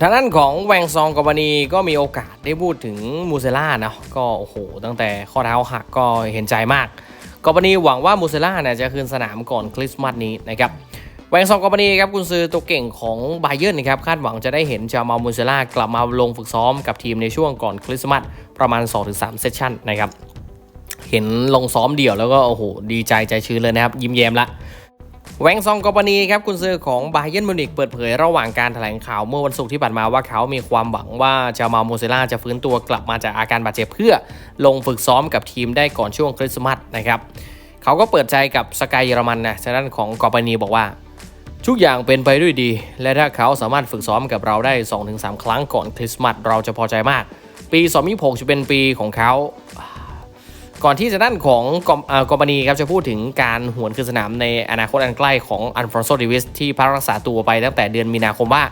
ทางด้านของแวงซองกอบานีก็มีโอกาสได้พูดถึงมูเซล่านะก็โอ้โห ตั้งแต่ข้อเท้าหักก็เห็นใจมากกอบานีหวังว่ามูเซล่าเนี่ยจะคืนสนามก่อนคริสต์มาสนี้นะครับแวงซองกอบานีครับกุนซือตัวเก่งของไบเยอร์นนะครับคาดหวังจะได้เห็นจามามูเซล่ากลับมาลงฝึกซ้อมกับทีมในช่วงก่อนคริสต์มาสประมาณ 2-3 เซสชั่นนะครับเห็นลงซ้อมเดี่ยวแล้วก็โอ้โหดีใจใจชื้นเลยนะครับยิ้มแย้มละ แวงซองกอปานีครับคุณซื้อของบาเยนมูนิกเปิดเผยระหว่างการแถลงข่าวเมื่อวันศุกร์ที่ผ่านมาว่าเขามีความหวังว่าจามาโมเซล่าจะฟื้นตัวกลับมาจากอาการบาดเจ็บเพื่อลงฝึกซ้อมกับทีมได้ก่อนช่วงคริสต์มาสนะครับเขาก็เปิดใจกับสกายเยอรมันนะฉะนั้นของกอปานีบอกว่า ทุกอย่างเป็นไปด้วยดี และถ้าเขาสามารถฝึกซ้อมกับเราได้ 2-3 ครั้งก่อนคริสต์มาสเราจะพอใจมาก ปี2026จะเป็นปีของเขา ก่อนที่จะด้านของกอมเอ่อกอบานีครับจะพูดถึงการหวนคืนสนามในอนาคตอันใกล้ของอันฟรอนโซดิวิสที่พักรักษาตัวไปตั้งแต่เดือนมีนาคมว่า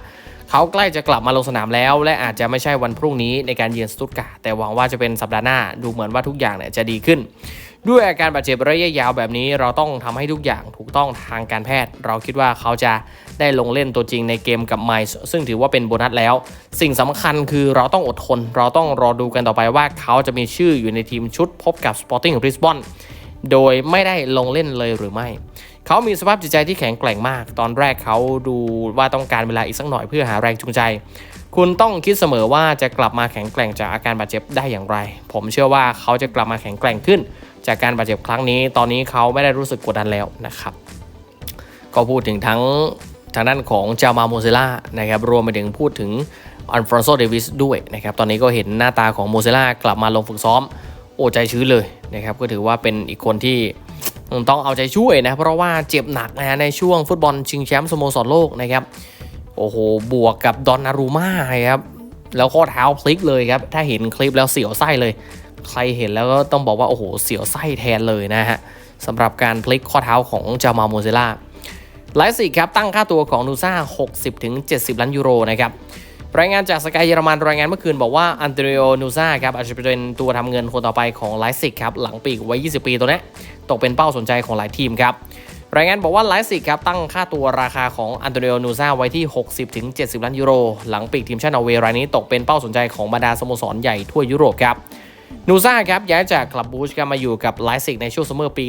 เขาใกล้จะกลับมาลงสนามแล้ว และอาจจะไม่ใช่วันพรุ่งนี้ในการเยือนสตุตการ์แต่หวังว่าจะเป็นสัปดาห์หน้าดูเหมือนว่าทุกอย่างเนี่ยจะดีขึ้น ด้วยอาการบาดเจ็บระยะยาวแบบนี้เราต้องทำให้ทุกอย่างถูกต้องทางการแพทย์ เราคิดว่าเขาจะได้ลงเล่นตัวจริงในเกมกับไมซ์ซึ่งถือว่าเป็นโบนัสแล้ว สิ่งสำคัญคือเราต้องอดทน เราต้องรอดูกันต่อไปว่าเขาจะมีชื่ออยู่ในทีมชุดพบกับ Sporting Lisbon โดยไม่ได้ลงเล่นเลยหรือไม่ เขามีสภาพจิตใจที่แข็งแกร่งมาก ตอนแรกเขาดูว่าต้องการเวลาอีกสักหน่อยเพื่อหาแรงจูงใจ คุณต้องคิดเสมอว่าจะกลับมาแข็งแกร่งจากอาการบาดเจ็บได้อย่างไร ผมเชื่อว่าเขาจะกลับมาแข็งแกร่งขึ้น จากการบาดเจ็บครั้งนี้ ตอนนี้เขาไม่ได้รู้สึกกดดันแล้วนะครับ ก็พูดถึงทั้งทางด้านของจามาโมเซล่านะครับรวมไปถึงพูดถึงอันฟรอนโซเดวิสด้วยนะครับตอนนี้ก็เห็นหน้าตาของโมเซล่ากลับมาลงฝึกซ้อม โอ้ใจชื้นเลยนะครับก็ถือว่าเป็นอีกคนที่ ต้องเอาใจช่วยนะ เพราะว่าเจ็บหนักนะในช่วงฟุตบอลชิงแชมป์สโมสรโลกนะครับ โอ้โห บวกกับดอนนารูมาครับ แล้วข้อเท้าพลิกเลยครับ ถ้าเห็นคลิปแล้วเสียวไส้เลย ใครเห็นแล้วก็ต้องบอกว่า โอ้โห เสียวไส้แทนเลยนะฮะสำหรับการพลิกข้อเท้าของจามาโมเซล่าไลฟ์สิกครับตั้งค่าตัวของนูซ่า 60-70 ล้านยูโรนะครับ รายงานจากสกายเยอรมันรายงานเมื่อคืนบอกว่าอันเดริโอนูซาครับอาจจะเป็นตัวทำเงินคนต่อไปของไลฟ์สิกครับหลังปีกไว้ 20 ปีตัวนี้ตกเป็นเป้าสนใจของหลายทีมครับรายงานบอกว่าไลฟ์สิกครับตั้งค่าตัวราคาของอันเดริโอนูซาไว้ที่ 60-70 ล้านยูโร หลังปีกทีมชาตินอร์เวย์รายนี้ตกเป็นเป้าสนใจของบรรดาสโมสรใหญ่ทั่วยุโรปครับนูซาครับย้ายจากคลับบูชมาอยู่กับไลซิกในช่วงซัมเมอร์ปี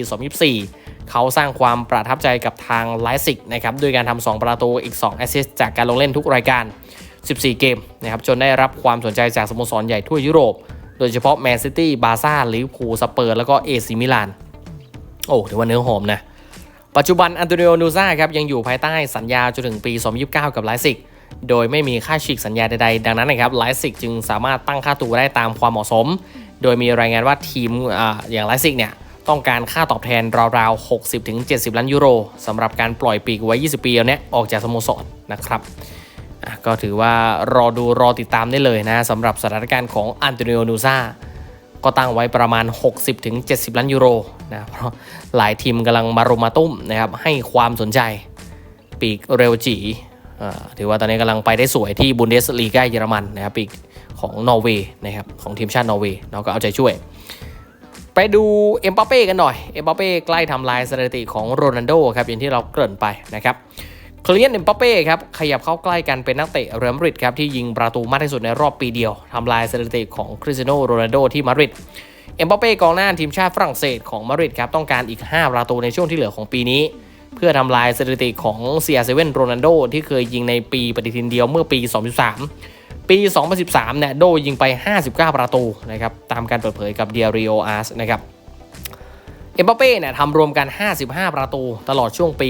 2024 เขาสร้างความประทับใจกับทางไลซิกนะครับด้วยการทำ2ประตูอีก2แอสซิสต์จากการลงเล่นทุกรายการ 14 เกมนะครับจนได้รับความสนใจจากสโมสรใหญ่ทั่วยุโรป โดยเฉพาะแมนซิตี้บาร์ซ่าลิเวอร์พูลสเปอร์ แล้วก็เอซิมิลาน โอ้ถือว่าเนื้อหอมนะ ปัจจุบันอันโตนิโอนูซ่าครับยังอยู่ภายใต้สัญญาจนถึงปี 2029 กับไลซิกโดยไม่มีค่าฉีกสัญญาใดๆ ดังนั้นนะครับไลซิกจึงสามารถตั้งค่าตัวได้ตามความเหมาะสม โดยมีรายงานว่าทีมออย่างไลซิกเนี่ยต้องการค่าตอบแทนราวๆ 60-70 ล้านยูโรสำหรับการปล่อยปีกไว้ 20 ปีเอาเนี้ยออกจากสโมสรนะครับ ก็ถือว่ารอดูรอติดตามได้เลยนะสำหรับสถานการณ์ของอันโตนิโอนูซาก็ตั้งไว้ประมาณ 60-70 ล้านยูโรนะเพราะหลายทีมกำลังมารุมมาตุ้มนะครับให้ความสนใจปีกเรวจีถือว่าตอนนี้กำลังไปได้สวยที่บุนเดสลีกาเยอรมันนะครับปีกของนอร์เวย์นะครับของทีมชาตินอร์เวย์เราก็เอาใจช่วย ไปดูเอ็มบัปเป้กันหน่อยเอ็มบัปเป้ใกล้ทำลายสถิติของโรนัลโดครับอย่างที่เราเกริ่นไปนะครับ เคลียนเอ็มบัปเป้ครับขยับเข้าใกล้กันเป็นนักเตะเรอัลมาดริดครับที่ยิงประตูมากที่สุดในรอบปีเดียวทำลายสถิติของคริสเตียโนโรนัลโดที่มาดริดเอ็มบัปเป้กองหน้าทีมชาติฝรั่งเศสของมาดริดครับต้องการอีก 5 ประตูในช่วงที่เหลือของปีนี้ เพื่อทำลายสถิติของเซียเซเว่นโรนัลโดที่เคยยิงในปีปฏิทินเดียวเมื่อปี 2013 ปี 2013เนี่ยโดยิงไป 59 ประตูนะครับตามการเปิดเผยกับเดียริโออาร์สนะครับ เอ็มบัปเป้เนี่ยทำรวมกัน 55 ประตูตลอดช่วงปี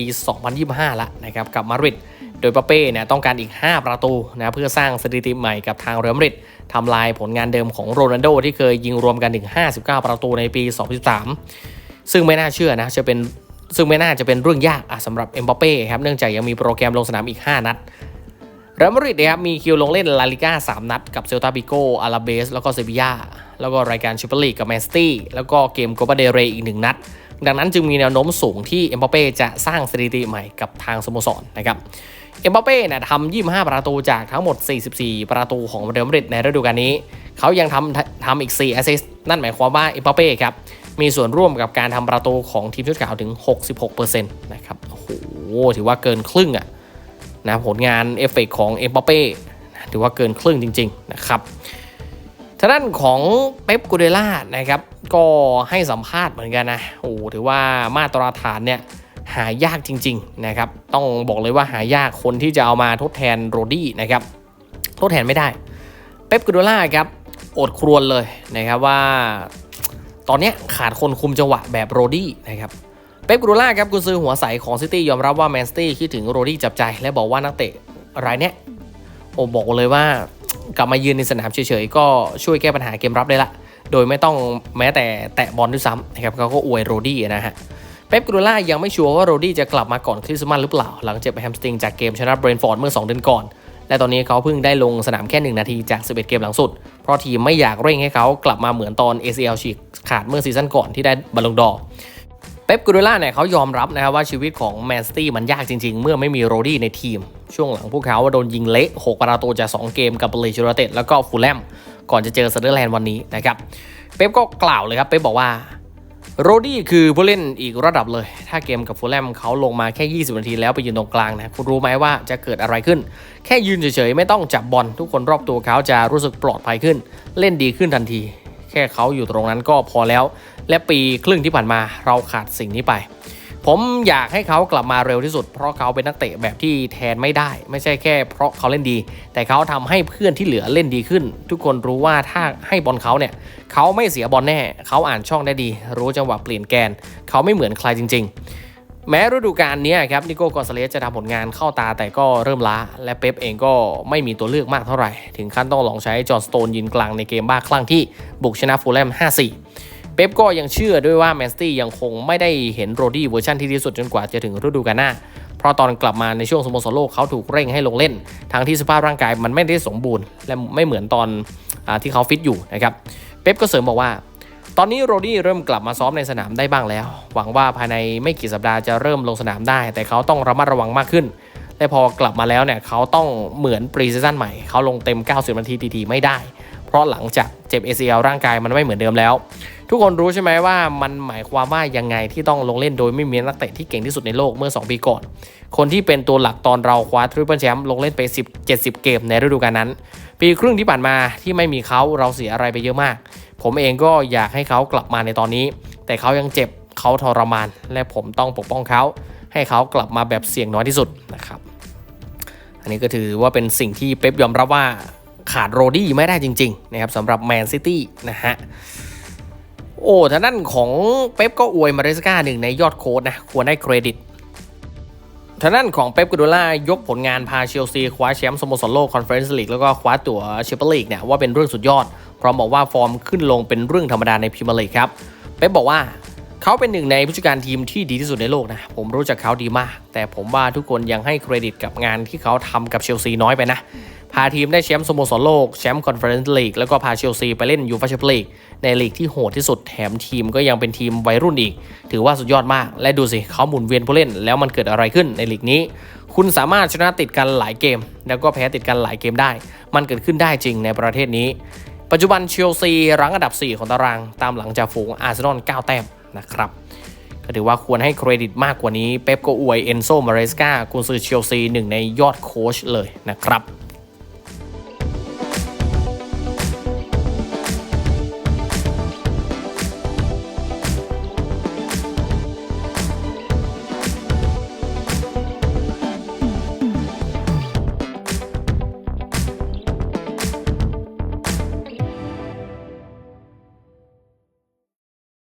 2025ละนะครับกับมาริดโดยปาเป้เนี่ยต้องการอีก 5 ประตูนะเพื่อสร้างสถิติใหม่กับทางเรอัลมาดริดทำลายผลงานเดิมของโรนัลโดที่เคยยิงรวมกันถึง 59 ประตูในปี 2013 ซึ่งไม่น่าเชื่อนะจะเป็นซึ่งไม่น่าจะเป็นเรื่องยากสำหรับเอ็มบัปเป้ครับเนื่องจากยังมีโปรแกรมลงสนามอีก 5 นัดเรอัลมาดริดนะครับมีคิวลงเล่นลาลิก้า 3 นัด กับเซลตาบิโกอาราเบส แล้วก็เซบียา แล้วก็รายการชูเปอร์ลีกกับแมนซิตี้แล้วก็เกมโกปาเดเรอีก1นัด ดังนั้นจึงมีแนวโน้มสูงที่เอ็มบัปเป้จะสร้างสถิติใหม่กับทางสโมสรนะครับเอ็มบัปเป้เนี่ยทำ25 ประตูจากทั้งหมด 44 ประตูของเรอัลมาดริดในฤดูกาลนี้ เขายังทำทำอีก 4 แอสซิสต์นั่นหมายความว่าเอ็มบัปเป้ครับมีส่วนร่วมกับการทำประตูของทีมชุดขาวถึง 66%นะครับโอ้โหถือว่าเกินครึ่งอะนะผลงานเอฟเฟกของเอ็มบัปเป้ถือว่าเกินครึ่งจริง ๆ นะครับ ทางด้านของเป๊ปกูเดล่านะครับก็ให้สัมภาษณ์เหมือนกันนะโอ้ถือว่ามาตรฐานเนี่ยหายากจริงๆนะครับต้องบอกเลยว่าหายากคนที่จะเอามาทดแทนโรดี้นะครับทดแทนไม่ได้เป๊ปกูโดล่าครับอดครวญเลยนะครับว่า ตอนนี้ขาดคนคุมจังหวะแบบโรดี้นะครับเป๊ปกูโดล่าครับกุนซือหัวใสของซิตี้ยอมรับว่าแมนซิตี้คิดถึงโรดี้จับใจ และบอกว่านักเตะรายเนี้ยโอ้บอกเลยว่า กลับมายืนในสนามเฉยๆ ก็ช่วยแก้ปัญหาเกมรับได้ละ โดยไม่ต้องแม้แต่แตะบอลด้วยซ้ำนะครับเขาก็อวยโรดี้นะฮะเป๊ปกูโดล่ายังไม่ชัวร์ว่าโรดี้จะกลับมาก่อนคริสต์มาสหรือเปล่า หลังเจ็บแฮมสตริงจากเกมชนะเบรนฟอร์ดเมื่อ 2 เดือนก่อน และตอนนี้เขาเพิ่งได้ลงสนามแค่ 1 นาทีจาก 11 เกมหลังสุด เพราะทีมไม่อยากเร่งให้เขากลับมาเหมือนตอน ACL ฉีกขาดเมื่อซีซั่นก่อนที่ได้บอลลงดอ เป๊ปกูโดล่าเนี่ยเขายอมรับนะครับว่าชีวิตของแมนซิตี้มันยากจริงๆ เมื่อไม่มีโรดี้ในทีม ช่วงหลังพวกเขาโดนยิงเละ 6 ประตูจาก 2 เกมกับเบลีชโรเตตแล้วก็ฟูลแลมก่อนจะเจอเซเดอร์แลนด์วันนี้นะครับเป๊ปก็กล่าวเลยครับเป๊ปบอกว่าโรดี้คือผู้เล่นอีกระดับเลย ถ้าเกมกับฟูลแลมเขาลงมาแค่ 20 นาทีแล้วไปยืนตรงกลางนะ คุณรู้ไหมว่าจะเกิดอะไรขึ้น แค่ยืนเฉยๆ ไม่ต้องจับบอลทุกคนรอบตัวเขาจะรู้สึกปลอดภัยขึ้น เล่นดีขึ้นทันที แค่เขาอยู่ตรงนั้นก็พอแล้ว และปีครึ่งที่ผ่านมาเราขาดสิ่งนี้ไป ผมอยากให้เขากลับมาเร็วที่สุด เพราะเขาเป็นนักเตะแบบที่แทนไม่ได้ ไม่ใช่แค่เพราะเขาเล่นดี แต่เขาทำให้เพื่อนที่เหลือเล่นดีขึ้น ทุกคนรู้ว่าถ้าให้บอลเขาเนี่ยเขาไม่เสียบอลแน่ เขาอ่านช่องได้ดี รู้จังหวะเปลี่ยนแกน เขาไม่เหมือนใครจริง ๆ แม้ฤดูกาลนี้ครับนิโก้กอนซาเลสจะทำผลงานเข้าตาแต่ก็เริ่มล้า และเป๊ปเองก็ไม่มีตัวเลือกมากเท่าไหร่ ถึงขั้นต้องลองใช้จอห์นสโตนยืนกลางในเกมบ้าคลั่งที่บุกชนะฟูลแลม 5-4 เป๊ปก็ยังเชื่อด้วยว่าแมนสตี้ยังคงไม่ได้เห็นโรดี้เวอร์ชันที่ดีสุดจนกว่าจะถึงฤดูกาลหน้า เพราะตอนกลับมาในช่วงสโมสรโลกเขาถูกเร่งให้ลงเล่น ทั้งที่สภาพร่างกายมันไม่ได้สมบูรณ์ และไม่เหมือนตอนอที่เขาฟิตอยู่นะครับเป๊ปก็เสริมบอกว่า ตอนนี้โรดี้เริ่มกลับมาซ้อมในสนามได้บ้างแล้ว หวังว่าภายในไม่กี่สัปดาห์จะเริ่มลงสนามได้ แต่เขาต้องระมัดระวังมากขึ้น และพอกลับมาแล้วเนี่ยเขาต้องเหมือนปรีซีซั่นใหม่ เขาลงเต็ม 90 นาทีทีๆไม่ได้ เพราะหลังจากเจ็บ ACL ร่างกายมันไม่เหมือนเดิมแล้ว ทุกคนรู้ใช่ไหมว่ามันหมายความว่ายังไงที่ต้องลงเล่นโดยไม่มีนักเตะที่เก่งที่สุดในโลกเมื่อ 2 ปีก่อน คนที่เป็นตัวหลักตอนเราคว้าทริปเปิลแชมป์ลงเล่นไป 10 70 เกมในฤดูกาลนั้น ปีครึ่งที่ผ่านมาที่ไม่มีเขาเราเสียอะไรไปเยอะมาก ผมเองก็อยากให้เขากลับมาในตอนนี้ แต่เขายังเจ็บเขาทรมาน และผมต้องปกป้องเขา ให้เขากลับมาแบบเสี่ยงน้อยที่สุดนะครับ อันนี้ก็ถือว่าเป็นสิ่งที่เป๊ปยอมรับว่าขาดโรดี้ไม่ได้จริงๆนะครับสำหรับแมนซิตี้นะฮะโอ้ทางด้านของเป๊ปก็อวยมาเรสกาหนึ่งในยอดโค้ดนะควรได้เครดิต ทางด้านของเป๊ปกูโดล่ายกผลงานพาเชลซีคว้าแชมป์สโมสรโลกคอนเฟอเรนซ์ลีกแล้วก็คว้าตั๋วแชมเปี้ยนลีกเนี่ยว่าเป็นเรื่องสุดยอด พร้อมบอกว่าฟอร์มขึ้นลงเป็นเรื่องธรรมดาในพรีเมียร์ลีกครับเป๊ปบอกว่าเขาเป็นหนึ่งในผู้จัดการทีมที่ดีที่สุดในโลกนะผมรู้จักเขาดีมาก แต่ผมว่าทุกคนยังให้เครดิตกับงานที่เขาทำกับเชลซีน้อยไปนะ พาทีมได้แชมป์สโมสรโลก แชมป์คอนเฟอเรนซ์ลีก แล้วก็พาเชลซีไปเล่นยูฟ่าแชมเปี้ยนลีก ในลีกที่โหดที่สุดแถมทีมก็ยังเป็นทีมวัยรุ่นอีก ถือว่าสุดยอดมาก และดูสิเขาหมุนเวียนผู้เล่น แล้วมันเกิดอะไรขึ้นในลีกนี้ คุณสามารถชนะติดกันหลายเกม แล้วก็แพ้ติดกันหลายเกมได้ มันเกิดขึ้นได้จริงในประเทศนี้ ปัจจุบันเชลซีรั้งอันดับ 4 ของตาราง ตามหลังจากฝูงอาร์เซนอล9แต้มนะครับก็ถือว่าควรให้เครดิตมากกว่านี้เป๊ปก็อวยเอนโซมาเรสกากุนซือเชลซีหนึ่งในยอดโค้ชเลยนะครับ